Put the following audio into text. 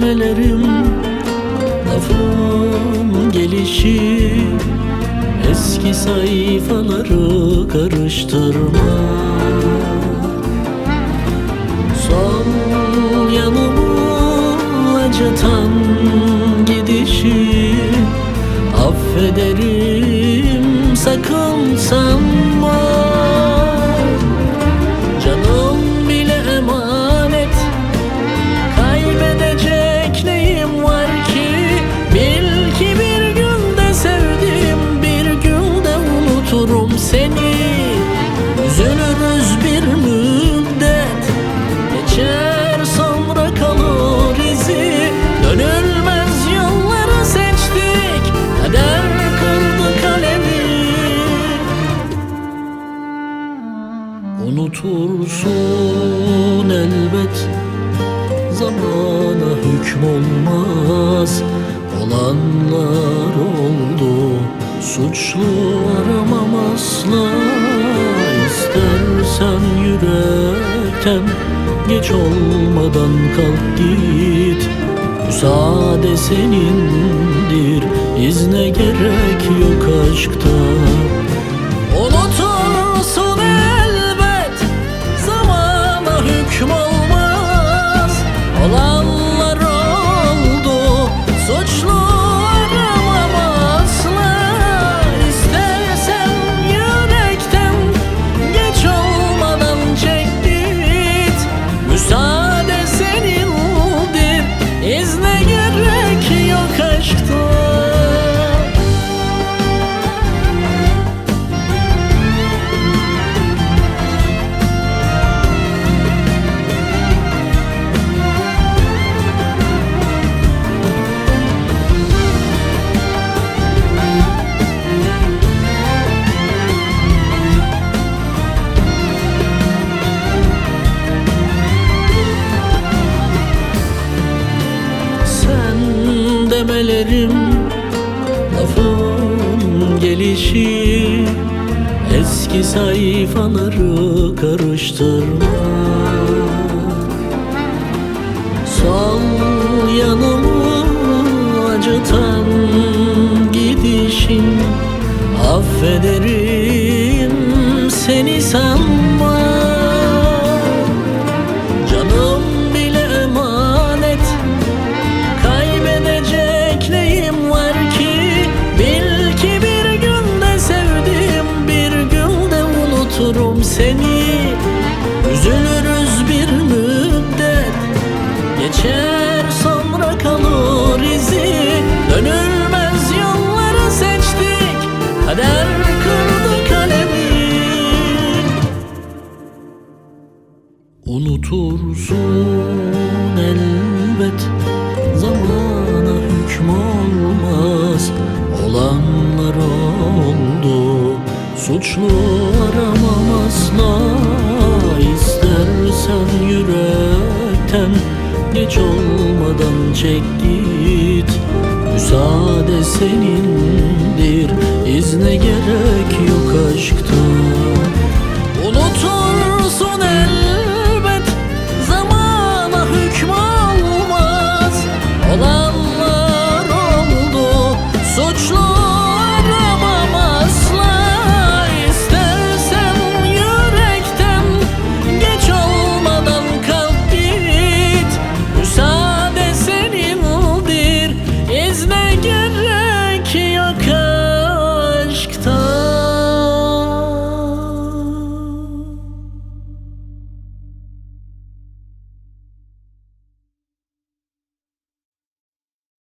demelerim Lafın gelişi Eski sayfaları karıştırma. Son yanımı acıtan gidişi. Affederim sakın sanma Unutursun elbet. Zamana hüküm olmaz. Olanlar oldu. Suçlu aramam asla İstersen yürekten Geç olmadan kalk git. Müsaade senindir. İzne gerek yok aşkta demelerim Lafın gelişi Eski sayfaları karıştırma Sol yanımı acıtan gidişin Affederim Geçer sonra kalır izi. Dönülmez yolları seçtik. Kader kırdı kalemi. Unutursun elbet Zamana hüküm olmaz. Olanlar oldu Suçlu geç olmadan çek git. Müsaade senindir izne gerek yok aşkta. Unutursun elbet zamana hükm olmaz. Olanlar oldu suçlu